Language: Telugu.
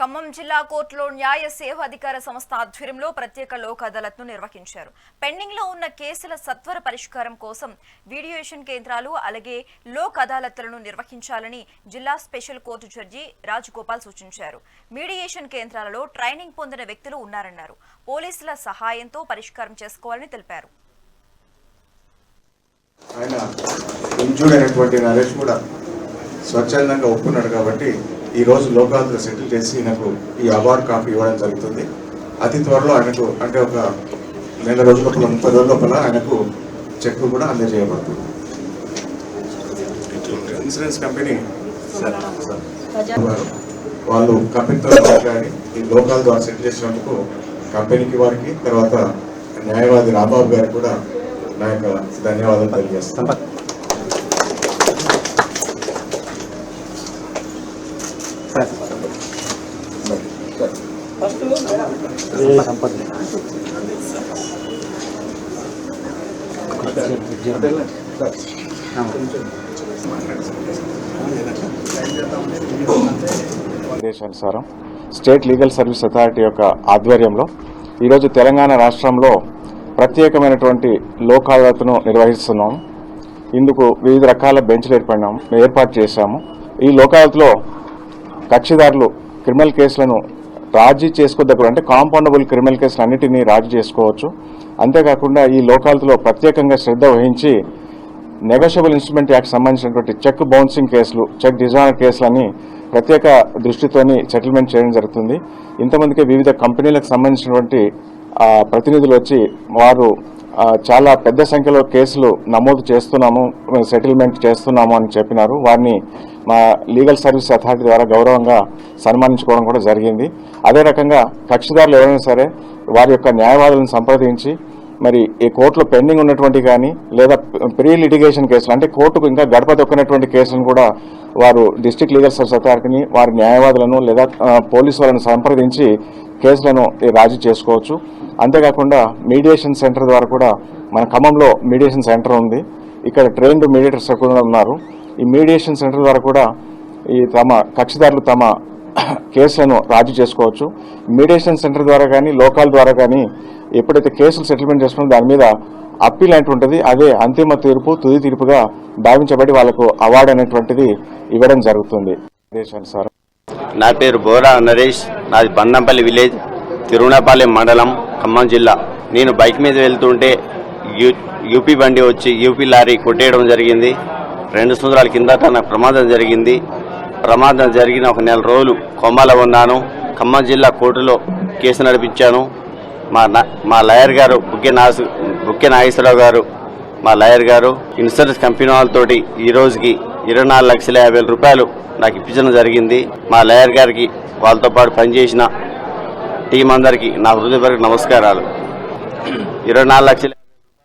ఖమ్మం జిల్లా కోర్టులో న్యాయ సేవ అధికార సంస్థ ఆధ్వర్యంలో ప్రత్యేక లోక్ అదాలత్ను నిర్వహించారు. పెండింగ్లో ఉన్న కేసుల సత్వర పరిష్కారం కోసం వీడియోషన్ కేంద్రాలు అలాగే లోక్ అదాలత్లను నిర్వహించాలని జిల్లా స్పెషల్ కోర్టు జడ్జి రాజగోపాల్ సూచించారు. మీడియేషన్ కేంద్రాలలో ట్రైనింగ్ పొందిన వ్యక్తులు ఉన్నారన్నారు. పోలీసుల సహాయంతో పరిష్కారం చేసుకోవాలని తెలిపారు. ఆయన ఇంజూర్డ్ అయినటువంటి నరేష్ కూడా స్వచ్ఛందంగా ఒప్పుకున్నాడు కాబట్టి ఈ రోజు లోకాలతో సెటిల్ చేసి నాకు ఈ అవార్డు కాపీ ఇవ్వడం జరుగుతుంది. అతి త్వరలో ఆయనకు అంటే ఒక నెల రోజుల లోపల ముప్పై రోజుల లోపల ఆయనకు చెక్ కూడా అందజేయబడుతుంది. Insurance company? వారు వాళ్ళు కంపెనీతో మాట్లాడి ఈ లోకాల ద్వారా సెటిల్ చేసినందుకు కంపెనీకి వారికి తర్వాత న్యాయవాది రాంబాబు గారికి కూడా నా యొక్క ధన్యవాదాలు తెలియజేస్తాను. నిర్దేశానుసారం స్టేట్ లీగల్ సర్వీస్ అథారిటీ యొక్క ఆధ్వర్యంలో ఈరోజు తెలంగాణ రాష్ట్రంలో ప్రత్యేకమైనటువంటి లోక్ అదాలత్ను నిర్వహిస్తున్నాము. ఇందుకు వివిధ రకాల బెంచ్లు ఏర్పడినాము ఏర్పాటు చేశాము. ఈ లోక్ అదాలత్లో కక్షిదారులు క్రిమినల్ కేసులను రాజీ చేసుకోదగ్గర అంటే కాంపౌండబుల్ క్రిమినల్ కేసులు అన్నిటినీ రాజీ చేసుకోవచ్చు. అంతేకాకుండా ఈ లోకాలతో ప్రత్యేకంగా శ్రద్ధ వహించి నెగోషియబుల్ ఇన్స్ట్రుమెంట్ యాక్ట్ సంబంధించినటువంటి చెక్ బౌన్సింగ్ కేసులు చెక్ డిజాయినర్ కేసులని ప్రత్యేక దృష్టితోని సెటిల్మెంట్ చేయడం జరుగుతుంది. ఇంతమందికి వివిధ కంపెనీలకు సంబంధించినటువంటి ప్రతినిధులు వచ్చి వారు చాలా పెద్ద సంఖ్యలో కేసులు నమోదు చేస్తున్నాము సెటిల్మెంట్ చేస్తున్నాము అని చెప్పినారు. వారిని మా లీగల్ సర్వీస్ అథారిటీ ద్వారా గౌరవంగా సన్మానించుకోవడం కూడా జరిగింది. అదే రకంగా కక్షిదారులు ఎవరైనా సరే వారి యొక్క న్యాయవాదులను సంప్రదించి మరి ఈ కోర్టులో పెండింగ్ ఉన్నటువంటి కానీ లేదా ప్రీ లిటిగేషన్ కేసులు అంటే కోర్టుకు ఇంకా గడప దొక్కినటువంటి కేసులను కూడా వారు డిస్ట్రిక్ట్ లీగల్ సర్వీస్ అథారిటీని వారి న్యాయవాదులను లేదా పోలీసు వాళ్ళని సంప్రదించి కేసులను రాజీ చేసుకోవచ్చు. అంతేకాకుండా మీడియేషన్ సెంటర్ ద్వారా కూడా మన ఖమ్మంలో మీడియేషన్ సెంటర్ ఉంది. ఇక్కడ ట్రైన్డ్ మీడియేటర్స్ కూడా ఉన్నారు. ఈ మీడియేషన్ సెంటర్ ద్వారా కూడా ఈ తమ కక్షిదారులు తమ కేసులను రాజీ చేసుకోవచ్చు. మీడియేషన్ సెంటర్ ద్వారా కానీ లోకాల్ ద్వారా కానీ ఎప్పుడైతే కేసులు సెటిల్మెంట్ చేసుకున్నా దాని మీద అప్పీల్ అంటే ఉంటుంది. అదే అంతిమ తీర్పు తుది తీర్పుగా భావించబడి వాళ్ళకు అవార్డు అనేటువంటిది ఇవ్వడం జరుగుతుంది. నా పేరు బోరా నరేష్. నాది బందంపల్లి విలేజ్ తిరుణపాలెం మండలం ఖమ్మం జిల్లా. నేను బైక్ మీద వెళ్తుంటే యూ యూపీ బండి వచ్చి యూపీ లారీ కొట్టేయడం జరిగింది. రెండు సంవత్సరాల కిందట నాకు ప్రమాదం జరిగింది. ప్రమాదం జరిగిన ఒక నెల రోజులు కొమ్మలో ఉన్నాను ఖమ్మం జిల్లా కోర్టులో కేసు నడిపించాను. మా నా- మా లాయర్ గారు బుక్కె నాసు బుక్కె నాగేశ్వరరావు గారు మా లాయర్ గారు ఇన్సూరెన్స్ కంపెనీ వాళ్ళతోటి ఈ రోజుకి ఇరవై నాలుగు లక్షల యాభై వేల రూపాయలు నాకు ఇప్పించడం జరిగింది. మా లాయర్ గారికి వాళ్ళతో పాటు పనిచేసిన టీం అందరికీ నా హృదయపూర్వక నమస్కారాలు. ఇరవై నాలుగు లక్షల